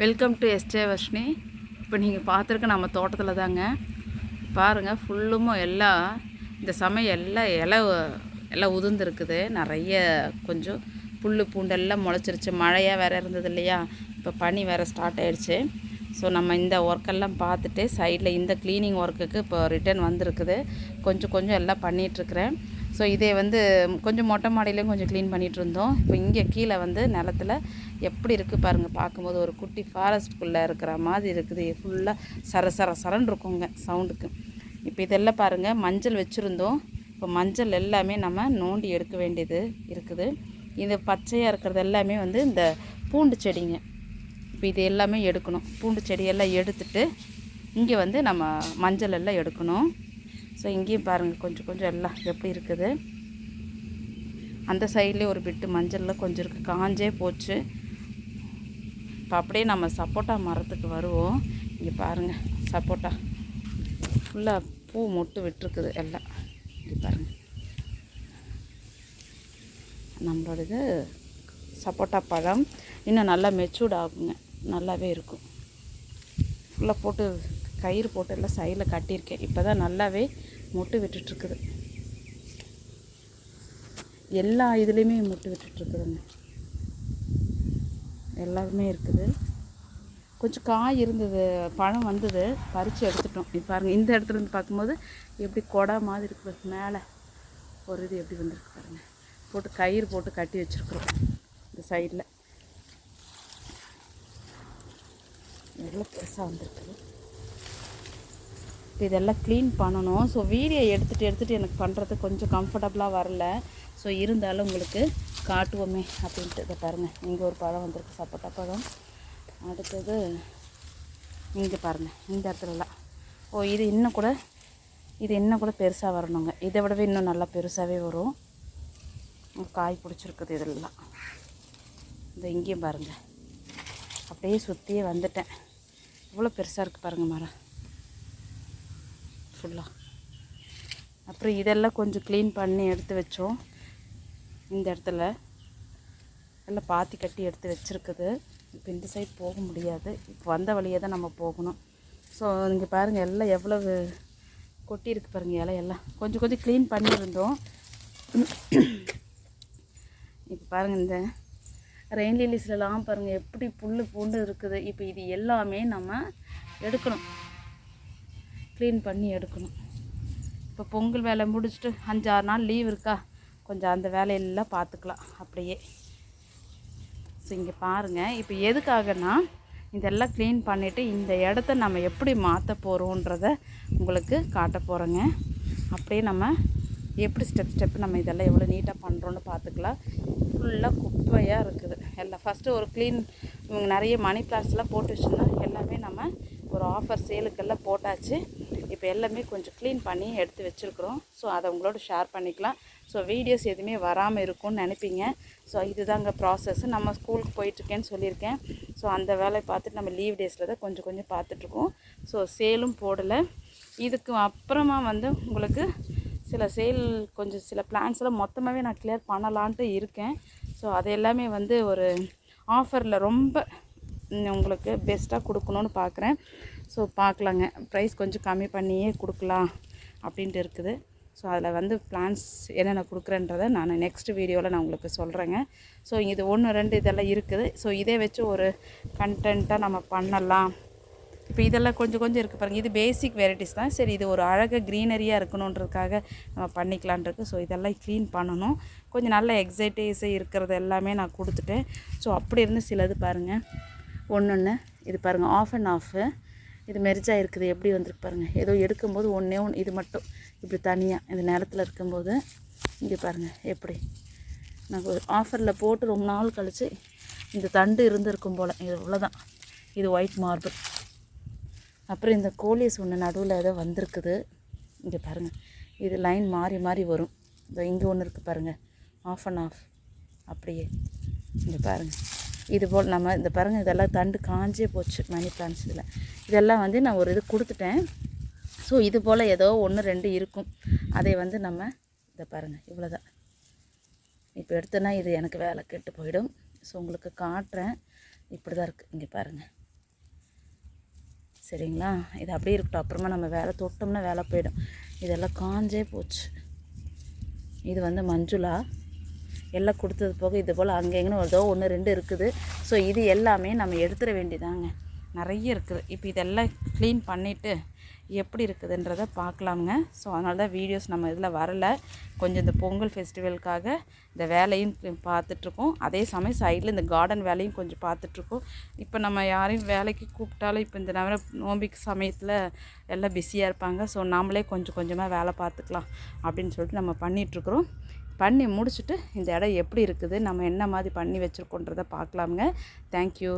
Welcome to yesterday Varshini இப்போ நீங்கள் பார்த்துருக்க நம்ம தோட்டத்தில் தாங்க. பாருங்கள் ஃபுல்லும் எல்லாம் இந்த சமயம் எல்லாம் இலை எல்லாம் உதிர்ந்துருக்குது. நிறைய கொஞ்சம் புல் பூண்டெல்லாம் முளைச்சிருச்சு. மழையாக வேறு இருந்தது இல்லையா? இப்போ பனி வேறு ஸ்டார்ட் ஆயிடுச்சு. ஸோ நம்ம இந்த ஒர்க்கெல்லாம் பார்த்துட்டு சைடில் இந்த க்ளீனிங் ஒர்க்குக்கு இப்போ ரிட்டர்ன் வந்திருக்குது. கொஞ்சம் கொஞ்சம் எல்லாம் பண்ணிகிட்ருக்குறேன் ஸோ இதே வந்து கொஞ்சம் மொட்டை மாடியிலையும் கொஞ்சம் க்ளீன் பண்ணிகிட்டு இருந்தோம் இப்போ இங்கே கீழே வந்து நிலத்துல எப்படி இருக்குது பாருங்கள் பார்க்கும்போது ஒரு குட்டி ஃபாரஸ்ட்குள்ளே இருக்கிற மாதிரி இருக்குது. ஃபுல்லாக சர சர சரன் இருக்குங்க சவுண்டுக்கு இப்போ இதெல்லாம் பாருங்கள் மஞ்சள் வச்சுருந்தோம். இப்போ மஞ்சள் எல்லாமே நம்ம நோண்டி எடுக்க வேண்டியது இருக்குது. இது பச்சையாக இருக்கிறது எல்லாமே வந்து இந்த பூண்டு செடிங்க. இப்போ இது எல்லாமே எடுக்கணும். பூண்டு செடியெல்லாம் எடுத்துட்டு இங்கே வந்து நம்ம மஞ்சள் எல்லாம் எடுக்கணும். ஸோ இங்கேயும் பாருங்கள் கொஞ்சம் கொஞ்சம் எல்லாம் எப்படி இருக்குது. அந்த சைட்லேயே ஒரு பிட்டு மஞ்சளில் கொஞ்சம் இருக்குது காஞ்சே போச்சு. இப்போ அப்படியே நம்ம சப்போட்டா மரத்துக்கு வருவோம். இங்கே பாருங்கள் சப்போட்டா. ஃபுல்லாக பூ மொட்டு விட்டுருக்குது எல்லாம். இங்கே பாருங்கள் நம்மளோடது சப்போட்டா பழம். இன்னும் நல்லா மெச்சூர்ட் ஆகுங்க. நல்லாவே இருக்கும். ஃபுல்லாக போட்டு கயிறு போட்டு எல்லாம் சைடில் கட்டியிருக்கேன். இப்போ தான் நல்லாவே முட்டு விட்டுட்ருக்குது எல்லா இதுலேயுமே முட்டு விட்டுட்ருக்குதுங்க எல்லாருமே இருக்குது. கொஞ்சம் காய் இருந்தது பழம் வந்தது பறித்து எடுத்துட்டோம். இப்போ பாருங்கள் இந்த இடத்துல இருந்து பார்க்கும்போது எப்படி கொடை மாதிரி இருக்குது மேலே ஒரு இது எப்படி வந்திருக்கு பாருங்கள் போட்டு கயிறு போட்டு கட்டி வச்சுருக்குறோம் இந்த சைடில். எவ்வளோ பெருசாக வந்திருக்குது. இப்போ இதெல்லாம் க்ளீன் பண்ணணும். ஸோ வீடியோ எடுத்துகிட்டு எடுத்துகிட்டு எனக்கு பண்ணுறது கொஞ்சம் கம்ஃபர்டபுளாக வரல. ஸோ இருந்தாலும் உங்களுக்கு காட்டுவோமே அப்படின்ட்டு இதை பாருங்கள் இங்கே ஒரு பழம் வந்திருக்கு சப்போட்டா பழம். அடுத்தது இங்கே பாருங்கள் இந்த இடத்துலலாம். ஓ இது இன்னும் கூட இது இன்னும் கூட பெருசாக வரணுங்க. இதை விடவே இன்னும் நல்லா பெருசாகவே வரும். காய் பிடிச்சிருக்குது இதெல்லாம். இந்த இங்கேயும் பாருங்கள் அப்படியே சுற்றியே வந்துட்டேன். இவ்வளோ பெருசாக இருக்குது பாருங்கள் மரம். ஃபுல்லாக அப்புறம் இதெல்லாம் கொஞ்சம் க்ளீன் பண்ணி எடுத்து வச்சோம். இந்த இடத்துல. எல்லாம் பாத்தி கட்டி எடுத்து வச்சுருக்குது. இப்போ இந்த சைடு போக முடியாது. இப்போ வந்த வழியே தான் நம்ம போகணும். ஸோ இங்கே பாருங்கள் எல்லாம் எவ்வளவு கொட்டியிருக்கு பாருங்கள் இலையெல்லாம். கொஞ்சம் கொஞ்சம் க்ளீன் பண்ணியிருந்தோம். இப்போ பாருங்கள் இந்த ரெயின் லில்லிஸ்லலாம் பாருங்கள் எப்படி புல் பூண்டு இருக்குது. இப்போ இது எல்லாமே நம்ம எடுக்கணும். க்ளீன் பண்ணி எடுக்கணும். இப்போ பொங்கல் வேலை முடிச்சுட்டு அஞ்சாறு நாள் லீவ் இருக்கா? கொஞ்சம் அந்த வேலையெல்லாம் பார்த்துக்கலாம் அப்படியே. ஸோ இங்கே பாருங்கள் இப்போ எதுக்காகனா இதெல்லாம் க்ளீன் பண்ணிவிட்டு இந்த இடத்த நம்ம எப்படி மாற்ற போகிறோன்றத உங்களுக்கு காட்ட போகிறோங்க அப்படியே நம்ம எப்படி ஸ்டெப் ஸ்டெப் நம்ம இதெல்லாம் எவ்வளோ நீட்டாக பண்ணுறோன்னு பார்த்துக்கலாம். ஃபுல்லாக குப்பையாக இருக்குது. எல்லாம் ஃபஸ்ட்டு ஒரு க்ளீன் நிறைய மணி பிளான்ஸ்லாம் போட்டு வச்சுருந்தோம் எல்லாமே நம்ம ஒரு ஆஃபர் சேலுக்கெல்லாம் போட்டாச்சு. இப்போ எல்லாமே கொஞ்சம் க்ளீன் பண்ணி எடுத்து வச்சுருக்குறோம். ஸோ அதை உங்களோட ஷேர் பண்ணிக்கலாம். ஸோ வீடியோஸ் எதுவுமே வராமல் இருக்கும்னு நினைப்பீங்க. ஸோ இதுதாங்க ப்ராசஸ் நம்ம ஸ்கூலுக்கு போயிட்டுருக்கேன்னு சொல்லியிருக்கேன். ஸோ அந்த வேலையை பார்த்துட்டு நம்ம லீவ் டேஸில் தான் கொஞ்சம் கொஞ்சம் பார்த்துட்ருக்கோம் ஸோ சேலும் போடலை. இதுக்கு அப்புறமா வந்து உங்களுக்கு சில சேல் கொஞ்சம் சில பிளான்ஸ்லாம் மொத்தமாகவே நான் கிளியர் பண்ணலான்ட்டு இருக்கேன். ஸோ அது எல்லாமே வந்து ஒரு ஆஃபரில் ரொம்ப உங்களுக்கு பெஸ்ட்டாக கொடுக்கணுன்னு பார்க்குறேன் ஸோ பார்க்கலாங்க ப்ரைஸ் கொஞ்சம் கம்மி பண்ணியே கொடுக்கலாம் அப்படின்ட்டு இருக்குது. ஸோ அதில் வந்து பிளான்ஸ் என்னென்ன கொடுக்குறேன்றதை நான் நெக்ஸ்ட் வீடியோவில் நான் உங்களுக்கு சொல்கிறேங்க ஸோ இது ஒன்று ரெண்டு இதெல்லாம் இருக்குது. ஸோ இதே வச்சு ஒரு கண்டென்ட்டாக நம்ம பண்ணலாம். இப்போ இதெல்லாம் கொஞ்சம் கொஞ்சம் இருக்குது பாருங்கள் இது பேசிக் வெரைட்டிஸ் தான். சரி இது ஒரு அழகாக க்ரீனரியாக இருக்கணுன்றதுக்காக நம்ம பண்ணிக்கலான்ருக்கு ஸோ இதெல்லாம் க்ளீன் பண்ணணும். கொஞ்சம் நல்ல எக்ஸைட்டேஸு இருக்கிறது எல்லாமே நான் கொடுத்துட்டேன். ஸோ அப்படி இருந்து சிலது பாருங்கள் ஒன்று ஒன்று இது பாருங்கள் ஆஃப் அண்ட் ஆஃபு இது மெரிஜாக இருக்குது எப்படி வந்திருக்கு பாருங்கள் ஏதோ எடுக்கும்போது ஒன்றே ஒன்று இது மட்டும். இப்படி தனியாக இந்த நேரத்தில் இருக்கும்போது இங்கே பாருங்கள் எப்படி. நான் ஒரு ஆஃபரில் போட்டு ரொம்ப நாள் கழித்து இந்த தண்டு இருந்திருக்கும் போல். இது இவ்வளோதான் இது ஒயிட் மார்பிள் அப்புறம் இந்த கோலியஸ் ஒன்று நடுவில் ஏதோ வந்திருக்குது. இங்கே பாருங்கள் இது லைன் மாறி மாறி வரும். இதோ இங்கே ஒன்று இருக்குது பாருங்கள் ஆஃப் அண்ட் ஆஃப் அப்படியே இங்கே பாருங்கள் இது போல் நம்ம இந்த பாருங்கள் இதெல்லாம் தண்டு காஞ்சே போச்சு மணி பிளான்ஸ் இதில் இதெல்லாம் வந்து நான் ஒரு இது கொடுத்துட்டேன். ஸோ இது போல் ஏதோ ஒன்று ரெண்டு இருக்கும். அதை வந்து நம்ம இதை பாருங்கள் இவ்வளோதான் இப்போ எடுத்தோன்னா இது எனக்கு வேலை கெட்டு போயிடும். ஸோ உங்களுக்கு காட்டுறேன். இப்படி தான் இருக்குது இங்கே பாருங்கள் சரிங்களா? இது அப்படியே இருக்கட்டும். அப்புறமா நம்ம வேலை தொட்டோம்னா வேலை போயிடும். இதெல்லாம் காஞ்சே போச்சு. இது வந்து மஞ்சுளா? எல்லாம் கொடுத்தது போக இது போல் அங்கெங்கன்னு ஏதோ ஒன்று ரெண்டு இருக்குது. ஸோ இது எல்லாமே நம்ம எடுத்துட வேண்டியதாங்க. நிறைய இருக்குது. இப்போ இதெல்லாம் க்ளீன் பண்ணிவிட்டு எப்படி இருக்குதுன்றதை பார்க்கலாமுங்க. ஸோ அதனால தான் வீடியோஸ் நம்ம இதில் வரல. கொஞ்சம் இந்த பொங்கல் ஃபெஸ்டிவலுக்காக இந்த வேலையும் பார்த்துட்ருக்கோம். அதே சமயம் சைடில் இந்த கார்டன் வேலையும் கொஞ்சம் பார்த்துட்ருக்கோம். இப்போ நம்ம யாரையும் வேலைக்கு கூப்பிட்டாலும் இப்போ இந்த நேரம் நோம்பிக்கு சமயத்தில் எல்லாம் பிஸியாக இருப்பாங்க. ஸோ நாமளே கொஞ்சம் கொஞ்சமாக வேலை பார்த்துக்கலாம் அப்படின்னு சொல்லிட்டு நம்ம பண்ணிகிட்ருக்குறோம் பண்ணி முடிச்சுட்டு இந்த இடம் எப்படி இருக்குது? நம்ம என்ன மாதிரி பண்ணி வச்சுருக்கோன்றதை பார்க்கலாமுங்க. தேங்க்யூ